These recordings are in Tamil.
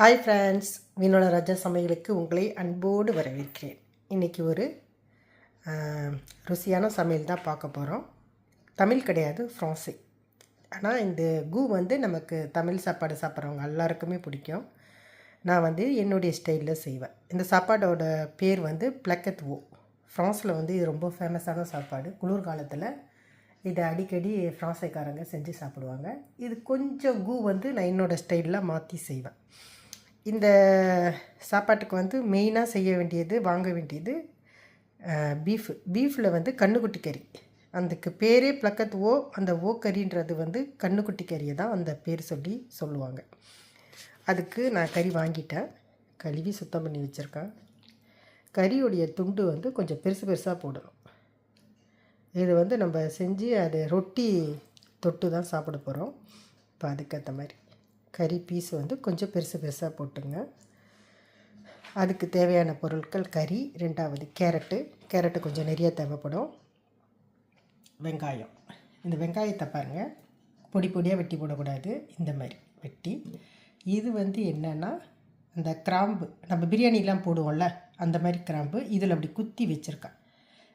ஹாய் ஃப்ரெண்ட்ஸ் வினோல ராஜா சமையலுக்கு உங்களை அன்போடு வரவேற்கிறேன். இன்றைக்கி ஒரு ருசியான சமையல் தான் பார்க்க போகிறோம் தமிழ் கிடையாது ஃப்ரான்ஸே ஆனால் இந்த கூ வந்து நமக்கு தமிழ் சாப்பாடு சாப்பிட்றவங்க எல்லாருக்குமே பிடிக்கும். நான் வந்து என்னுடைய ஸ்டைலில் செய்வேன். இந்த சாப்பாடோட பேர் வந்து பிளக்கத் ஓ ஃப்ரான்ஸில் வந்து இது ரொம்ப ஃபேமஸான சாப்பாடு. குளிர்காலத்தில் இதை அடிக்கடி ஃப்ரான்ஸைக்காரங்க செஞ்சு சாப்பிடுவாங்க. இது கொஞ்சம் கூ வந்து நான் என்னோடய ஸ்டைலில் மாற்றி செய்வேன். இந்த சாப்பாட்டுக்கு வந்து மெயினாக செய்ய வேண்டியது வாங்க வேண்டியது பீஃபு பீஃபில் வந்து கண்ணுக்குட்டி கறி. அதுக்கு பேரே பிளக்கத் ஓ அந்த ஓ கறின்றது வந்து கண்ணுக்குட்டி கறியை தான் அந்த பேர் சொல்லி சொல்லுவாங்க. அதுக்கு நான் கறி வாங்கிட்டேன். கழுவி சுத்தம் பண்ணி வச்சுருக்கேன். கறியுடைய துண்டு வந்து கொஞ்சம் பெருசு பெருசாக போடணும். இது வந்து நம்ம செஞ்சு அது ரொட்டி தொட்டு தான் சாப்பிட போகிறோம் இப்போ அதுக்கேற்ற மாதிரி. கறி பீஸ் வந்து கொஞ்சம் பெருசு பெருசாக போட்டுங்க அதுக்கு தேவையான பொருட்கள் கறி ரெண்டாவது கேரட்டு. கேரட்டு கொஞ்சம் நிறைய தேவைப்படும். வெங்காயம். இந்த வெங்காயத்தை பாருங்கள் பொடி பொடியாக வெட்டி போடக்கூடாது. இந்த மாதிரி வெட்டி. இது வந்து என்னென்னா அந்த கிராம்பு. நம்ம பிரியாணிலாம் போடுவோம்ல அந்த மாதிரி கிராம்பு. இதில் அப்படி குத்தி வச்சுருக்கேன்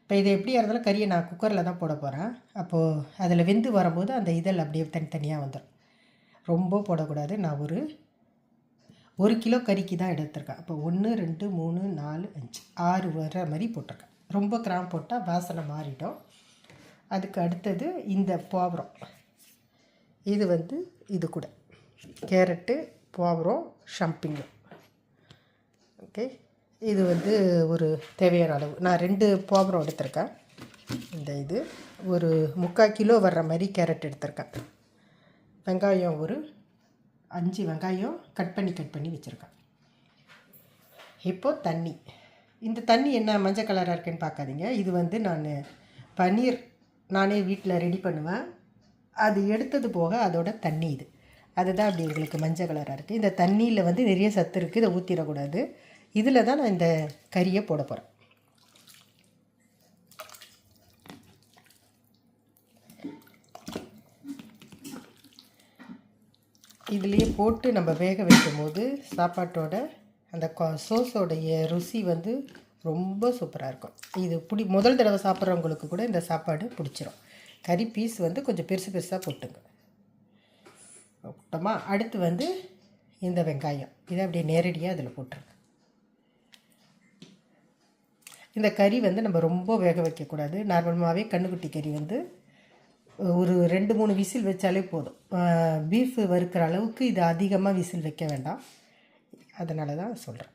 இப்போ இதை எப்படியா இருந்தாலும் கறியை நான் குக்கரில் தான் போட போகிறேன் அப்போது அதில் வெந்து வரும்போது அந்த இதழ் அப்படியே தனித்தனியாக வந்துடும் ரொம்ப போடக்கூடாது. நான் ஒரு ஒரு கிலோ கறிக்கு தான் எடுத்திருக்கேன். அப்போ ஒன்று ரெண்டு மூணு நாலு அஞ்சு ஆறு வர மாதிரி போட்டிருக்கேன். ரொம்ப கிராம் போட்டால் வாசனை மாறிடும். அதுக்கு அடுத்தது இந்த பாவரம். இது வந்து இது கூட. கேரட்டு பாவரம் ஷம்பிங்கு ஓகே? இது வந்து ஒரு தேவையான அளவு. நான் ரெண்டு பாவரம் எடுத்திருக்கேன். இந்த இது ஒரு முக்கால் கிலோ வர்ற மாதிரி கேரட் எடுத்திருக்கேன். வெங்காயம் ஒரு அஞ்சு வெங்காயம் கட் பண்ணி கட் பண்ணி வச்சுருக்கேன். இப்போது தண்ணி. இந்த தண்ணி என்ன மஞ்சள் கலராக இருக்குன்னு பார்க்காதீங்க. இது வந்து நான் பன்னீர் நானே வீட்டில் ரெடி பண்ணுவேன். அது எடுத்தது போக அதோட தண்ணி இது. அதுதான் அப்படி எங்களுக்கு மஞ்சள் கலராக இருக்குது இந்த தண்ணியில் வந்து நிறைய சத்து இருக்குது இதை ஊற்றிடக்கூடாது இதில் தான் நான் இந்த கறியை போட போகிறேன் இதுலேயே போட்டு நம்ம வேக வைக்கும் போது சாப்பாட்டோட அந்த சோஸோடைய ருசி வந்து ரொம்ப சூப்பராக இருக்கும். இது பிடி முதல் தடவை சாப்பிட்றவங்களுக்கு கூட இந்த சாப்பாடு பிடிச்சிரும். கறி பீஸ் வந்து கொஞ்சம் பெருசு பெருசாக போட்டுங்க. மொத்தமாக அடுத்து வந்து இந்த வெங்காயம். இதை அப்படியே நேரடியாக அதில் போட்டுருங்க. இந்த கறி வந்து நம்ம ரொம்ப வேக வைக்கக்கூடாது. நார்மலாகவே கண்ணுக்குட்டி கறி வந்து ஒரு ரெண்டு மூணு விசில் வச்சாலே போதும். பீஃப் வறுக்கிற அளவுக்கு இது அதிகமாக விசில் வைக்க வேண்டாம். அதனால தான் சொல்கிறேன்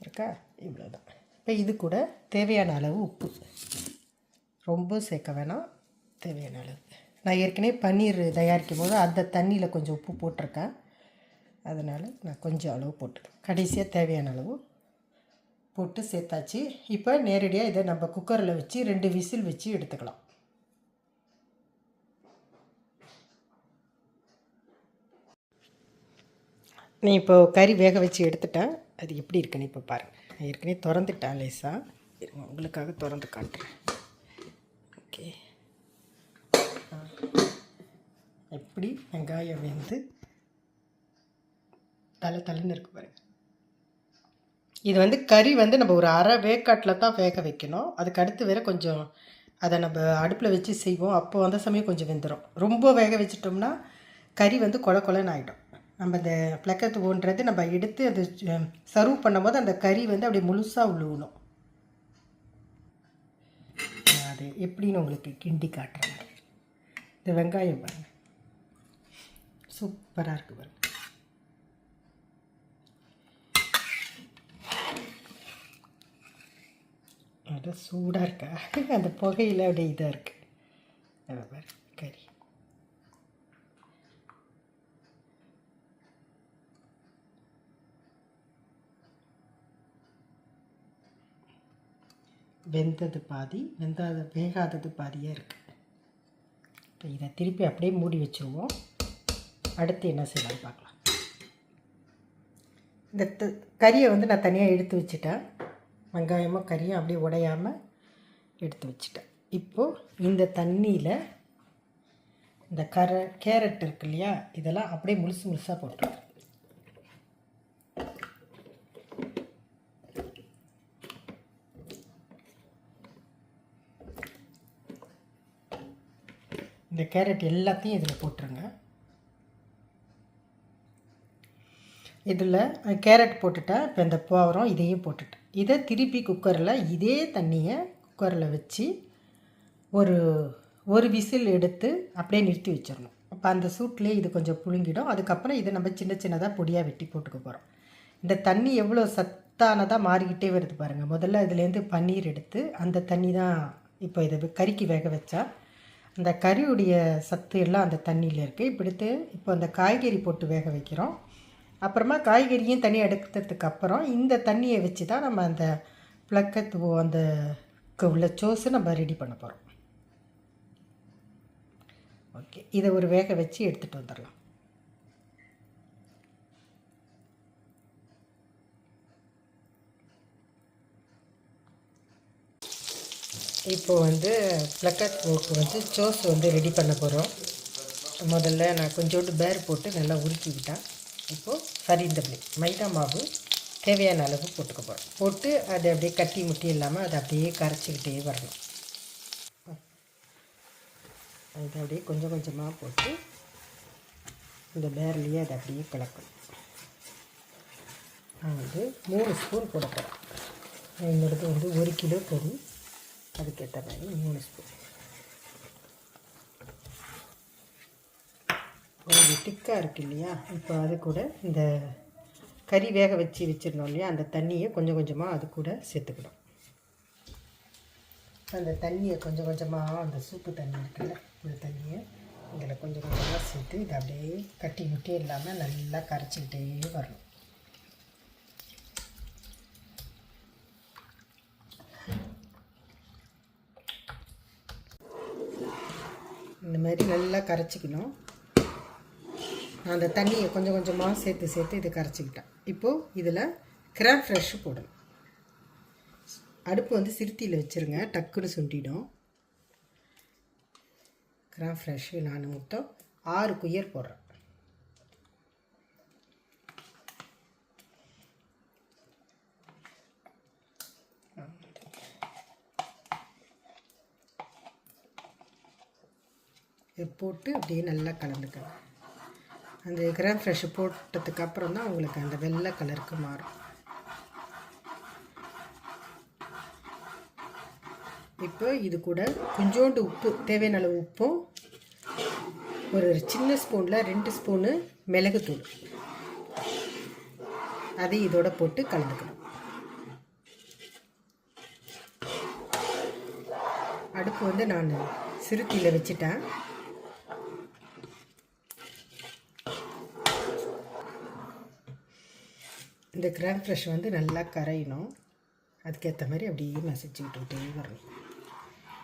இருக்கா? இவ்வளோதான் இப்போ இது கூட தேவையான அளவு உப்பு. ரொம்ப சேர்க்க வேணாம். தேவையான அளவு. நான் ஏற்கனவே பன்னீர் தயாரிக்கும் போது அந்த தண்ணியில் கொஞ்சம் உப்பு போட்டிருக்கேன். அதனால் நான் கொஞ்சம் அளவு போட்டுக்கேன் கடைசியாக தேவையான அளவு போட்டு சேர்த்தாச்சு. இப்போ நேரடியாக இதை நம்ம குக்கரில் வச்சு ரெண்டு விசில் வச்சு எடுத்துக்கலாம். நீ இப்போ கறி வேக வச்சு எடுத்துட்டேன் அது எப்படி இருக்குன்னு இப்போ பாருங்கள் நான் ஏற்கனவே திறந்துட்டேன் லேசாக இருங்க உங்களுக்காக திறந்து காட்டுறேன். ஓகே. எப்படி வெங்காயம் வெந்து தலை தலைன்னு இருக்கு பாருங்கள் இது வந்து கறி வந்து நம்ம ஒரு அரை வேக்காட்டில் தான் வேக வைக்கணும். அதுக்கு அடுத்து வேறு கொஞ்சம் அதை நம்ம அடுப்பில் வச்சு செய்வோம். அப்போ அந்த சமயம் கொஞ்சம் வெந்துடும் ரொம்ப வேக வச்சிட்டோம்னா கறி வந்து கொல கொலன்னு ஆகிடும் நம்ம இந்த பிளக்கத்து ஓன்றது நம்ம எடுத்து அது சர்வ் பண்ணும்போது அந்த கறி வந்து அப்படியே முழுசாக உழுவணும் அது எப்படின்னு உங்களுக்கு கிண்டி காட்டுறேன் இந்த வெங்காயம் பாருங்கள் சூப்பராக இருக்குது பாருங்கள் அது சூடாக இருக்கா? அந்த புகையில் அப்படியே இதாக இருக்குது அதை பாரு கறி. வெந்தது பாதி வெந்தாத வேகாதது பாதியாக இருக்குது இப்போ இதை திருப்பி அப்படியே மூடி வச்சுருவோம். அடுத்து என்ன செய்யலாம்னு பார்க்கலாம். இந்த த- கறியை வந்து நான் தனியாக எடுத்து வச்சுட்டேன். வெங்காயமும் கறியும் அப்படியே உடையாமல் எடுத்து வச்சுட்டேன். இப்போது இந்த தண்ணியில் இந்த கர கேரட் இருக்கு இல்லையா இதெல்லாம் அப்படியே முழுசு முழுசாக போட்டுருங்க. இந்த கேரட் எல்லாத்தையும் இதில் போட்டுருங்க. இதில் கேரட் போட்டுட்டேன் இப்போ இந்த போவரம் இதையும் போட்டுட்டேன். இதை திருப்பி குக்கரில் இதே தண்ணியை குக்கரில் வச்சு ஒரு ஒரு விசில் எடுத்து அப்படியே நிறுத்தி வச்சிடணும். அப்போ அந்த சூட்லேயே இது கொஞ்சம் புழுங்கிடும். அதுக்கப்புறம் இதை நம்ம சின்ன சின்னதாக பொடியாக வெட்டி போட்டுக்க போகிறோம் இந்த தண்ணி எவ்வளோ சத்தானதாக மாறிக்கிட்டே வருது பாருங்கள் முதல்ல இதுலேருந்து பன்னீர் எடுத்து அந்த தண்ணி தான் இப்போ இதை கறிக்கு வேக வச்சா அந்த கறியுடைய சத்து எல்லாம் அந்த தண்ணியில் இருக்குது இப்படித்து இப்போ அந்த காய்கறி போட்டு வேக வைக்கிறோம். அப்புறமா காய்கறியும் தண்ணி எடுத்ததுக்கு அப்புறம் இந்த தண்ணியை வச்சு தான் நம்ம அந்த பிளக்கத்து அந்த உள்ள சோஸை நம்ம ரெடி பண்ண போகிறோம் ஓகே இதை ஒரு வேக வச்சு எடுத்துகிட்டு வந்துடலாம். இப்போ வந்து ப்ளக்கத் போக்கு வந்து சோஸ் வந்து ரெடி பண்ண போகிறோம் முதல்ல நான் கொஞ்சோண்டு பேர் போட்டு நல்லா உருக்கிக்கிட்டேன் இப்போது சரிந்தபடி மைதா மாவு தேவையான அளவு போட்டுக்க போகிறோம் போட்டு அதை அப்படியே கட்டி முட்டி இல்லாமல் அதை அப்படியே கரைச்சிக்கிட்டே வரணும். அதை அப்படியே கொஞ்சம் கொஞ்சமாக போட்டு இந்த பேர்லேயே அதை அப்படியே கலக்கணும். நான் வந்து மூணு ஸ்பூன் போட போகிறேன் என்னோடது வந்து ஒரு கிலோ கறி அதுக்கேற்ற மாதிரி மூணு ஸ்பூன். கொஞ்சம் திக்காக இருக்கு இல்லையா? இப்போ அது கூட இந்த கறி வேக வச்சு வச்சுருந்தோம் இல்லையா? அந்த தண்ணியை கொஞ்சம் கொஞ்சமாக அது கூட சேர்த்துக்கணும். அந்த தண்ணியை கொஞ்சம் கொஞ்சமாக அந்த சூப்பு தண்ணி இருக்குல்ல இந்த தண்ணியை இதில் கொஞ்சம் கொஞ்சமாக சேர்த்து இதை அப்படியே கட்டி முட்டி இல்லாமல் நல்லா கரைச்சிக்கிட்டே வரணும். இந்த மாதிரி நல்லா கரைச்சிக்கணும். அந்த தண்ணியை கொஞ்சம் கொஞ்சமாக சேர்த்து சேர்த்து இதை கரைச்சிக்கிட்டேன். இப்போது இதில் கிராப் ஃப்ரெஷ்ஷு போடணும். அடுப்பு வந்து சிறுத்தியில் வச்சுருங்க. டக்குன்னு சுண்டிடும். கிராப் ஃப்ரெஷ்ஷு நான் மொத்தம் ஆறு குயர் போடுறேன். போட்டு அப்படியே நல்லா கலந்துக்கலாம் அந்த கிராம் ஃப்ரெஷ் போட்டதுக்கு அப்புறம் தான் உங்களுக்கு அந்த வெள்ளை கலருக்கு மாறும். இப்போ இது கூட கொஞ்சோண்டு உப்பு தேவையான அளவு உப்பும் ஒரு சின்ன ஸ்பூனில் ரெண்டு ஸ்பூனு மிளகுத்தூள். அதை இதோட போட்டு கலந்துக்கணும். அடுப்பு வந்து நான் சிறுத்தியில் வச்சுட்டேன். இந்த கிராம் ஃப்ரெஷ் வந்து நல்லா கரையணும். அதுக்கேற்ற மாதிரி அப்படியே மசிச்சு விட்டுக்கிட்டே வரணும்.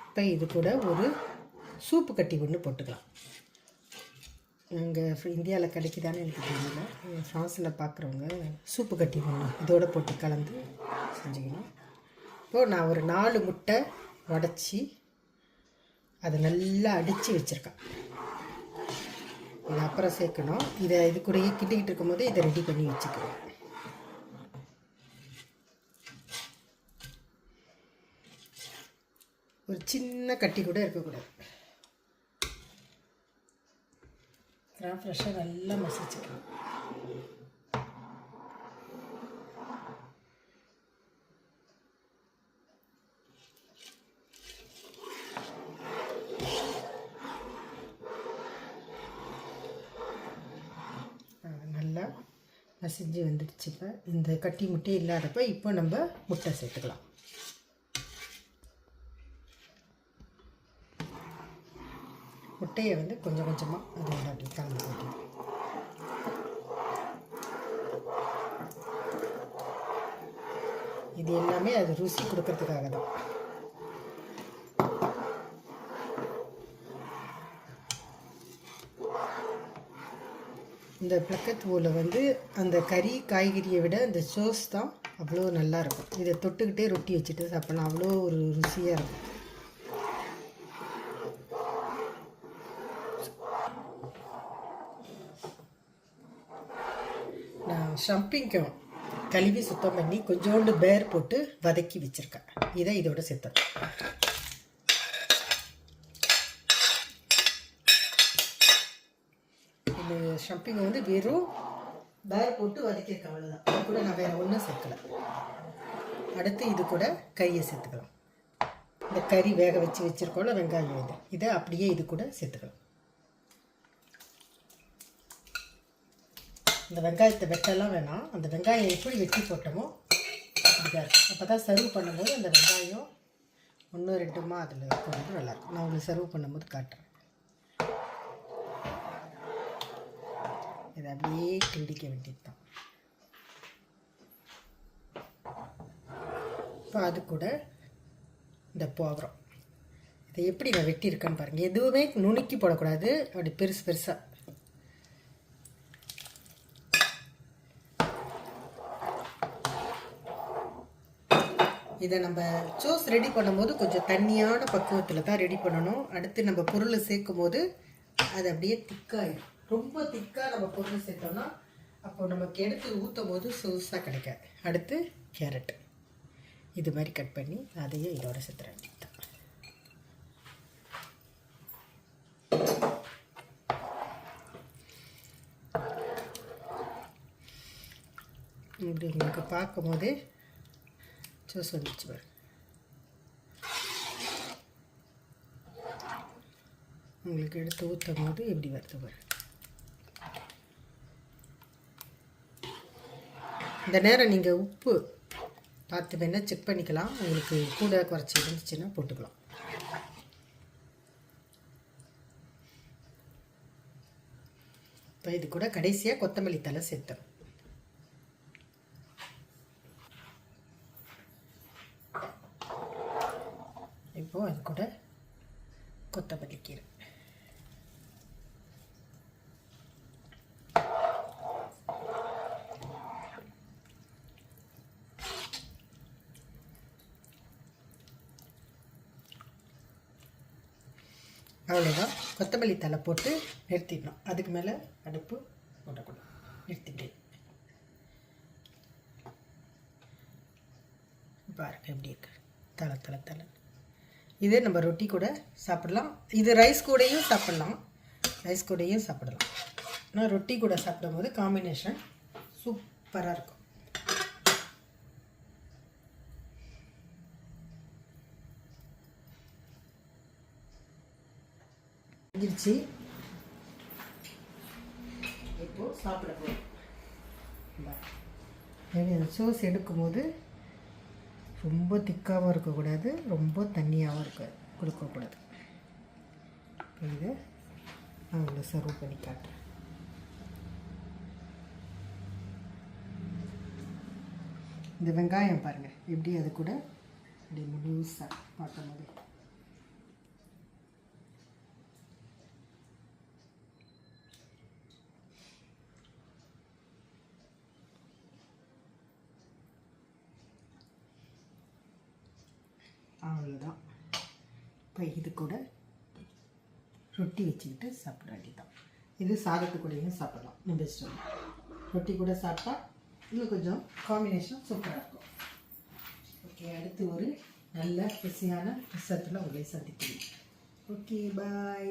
இப்போ இது கூட ஒரு சூப்பு கட்டி ஒன்று போட்டுக்கலாம். நாங்கள் இந்தியாவில் கிடைக்குதான்னு எனக்கு தெரியல. ஃப்ரான்ஸில் பார்க்குறவங்க சூப்பு கட்டி ஒன்று இதோடு போட்டு கலந்து செஞ்சுக்கணும். இப்போது நான் ஒரு நாலு முட்டை உடச்சி அதை நல்லா அடித்து வச்சுருக்கேன். இது அப்புறம் சேர்க்கணும். இதை இது கூடயே கிட்டிக்கிட்டு இருக்கும்போது இதை ரெடி பண்ணி வச்சுக்கிறேன். ஒரு சின்ன கட்டி கூட இருக்கக்கூடாது. கிராம் ஃப்ரெஷ்ஷாக நல்லா மசிச்சுக்கலாம் நல்லா மசிஞ்சு வந்துடுச்சு இப்போ. இந்த கட்டி முட்டை இல்லாதப்ப இப்போ நம்ம முட்டை சேர்த்துக்கலாம். முட்டையை வந்து கொஞ்சம் கொஞ்சமாக அதோட அப்படி கலந்து வைக்கணும் இது எல்லாமே அது ருசி கொடுக்கறதுக்காக தான். இந்த பிளக்கத்தூவில் வந்து அந்த கறி காய்கறியை விட இந்த சோஸ் தான் அவ்வளோ நல்லா இருக்கும். இதை தொட்டுக்கிட்டே ரொட்டி வச்சுட்டு சாப்பிட்லாம். அவ்வளோ ஒரு ருசியாக இருக்கும். ஷம்பிங்கும் கழுவி சுத்தம் பண்ணி கொஞ்சோண்டு பேர் போட்டு வதக்கி வச்சுருக்கேன். இதை இதோட சேர்த்தேன் இந்த ஷம்பிங் வந்து வெறும் பேர் போட்டு வதக்கியிருக்கேன் அவ்வளோதான் அது கூட நான் வேறு ஒன்றும் சேர்க்கல. அடுத்து இது கூட கறியை சேர்த்துக்கலாம். இந்த கறி வேக வச்சு வச்சுருக்கோம்ல வெங்காயம் இது. இதை அப்படியே இது கூட சேர்த்துக்கலாம். இந்த வெங்காயத்தை வெட்டெல்லாம் வேணாம். அந்த வெங்காயம் எப்படி வெட்டி போட்டோமோ அப்படிதான் இருக்கும் அப்போ தான் சர்வ் பண்ணும்போது அந்த வெங்காயம் ஒன்று ரெண்டுமா அதில் இருக்கும்போது நல்லாயிருக்கும் நான் உங்களுக்கு சர்வ் பண்ணும்போது காட்டுறேன். இதை அப்படியே கிண்டிக்க வேண்டியது தான் இப்போ அது கூட இந்த போகிறோம் இதை எப்படி நான் வெட்டியிருக்கேன்னு பாருங்கள் எதுவுமே நுணுக்கி போடக்கூடாது. அப்படி பெருசு பெருசாக இதை நம்ம ஜூஸ் ரெடி பண்ணும்போது கொஞ்சம் தண்ணியான பக்குவத்தில் தான் ரெடி பண்ணணும். அடுத்து நம்ம பொருள் சேர்க்கும் போது அது அப்படியே திக்காயிடும் ரொம்ப திக்காக நம்ம பொருள் சேர்த்தோம்னா அப்போ நமக்கு எடுத்து ஊற்றும் போது சூஸாக கிடைக்காது. அடுத்து கேரட். இது மாதிரி கட் பண்ணி அதையும் இதோட சேர்த்துற வேண்டியது இப்படி உங்களுக்கு பார்க்கும்போது ஜூஸ் வந்துச்சு பாரு. உங்களுக்கு எடுத்து ஊற்றும் போது எப்படி வருது பாரு. இந்த நேரம் நீங்கள் உப்பு பார்த்து வேணால் செக் பண்ணிக்கலாம். உங்களுக்கு கூட குறைச்சி இருந்துச்சுன்னா போட்டுக்கலாம். இப்போ இது கூட கடைசியாக கொத்தமல்லி தலை சேர்த்தோம் இப்போ அது கூட கொத்தமல்லி கீரை அவ்வளோதான் கொத்தமல்லி தலை போட்டு நிறுத்திடணும். அதுக்கு மேலே அடுப்பு போடக்கூடாது. நிறுத்திட்டு பாருங்க எப்படி இருக்கு. தலை தலை தலை இது நம்ம ரொட்டி கூட சாப்பிடலாம். இது ரைஸ் கூடையும் சாப்பிடலாம். ரைஸ் கூடையும் சாப்பிடலாம். ஆனால் ரொட்டி கூட சாப்பிடும்போது காம்பினேஷன் சூப்பராக இருக்கும். முடிஞ்சிருச்சு இப்போ சாப்பிட போகிறோம் சோஸ் எடுக்கும்போது ரொம்ப திக்காகவும் இருக்கக்கூடாது ரொம்ப தண்ணியாகவும் இருக்க கொடுக்கக்கூடாது. இதை நான் உங்களை சர்வ் பண்ணி காட்டுறேன். இந்த வெங்காயம் பாருங்கள் எப்படி அது கூட அப்படி முழுசாக பார்க்கும்போது. அவ்வளோதான் இப்போ இது கூட ரொட்டி வச்சுக்கிட்டு சாப்பிட வேண்டியதான் இது சாதத்து கூடயும் சாப்பிடலாம். நம்ம இஷ்டம். ரொட்டி கூட சாப்பிட்டா இன்னும் கொஞ்சம் காம்பினேஷன் சூப்பராக இருக்கும். ஓகே அடுத்து ஒரு நல்ல ருசியான ரிசத்தில் உங்களை சந்திக்கிறேன். Okay bye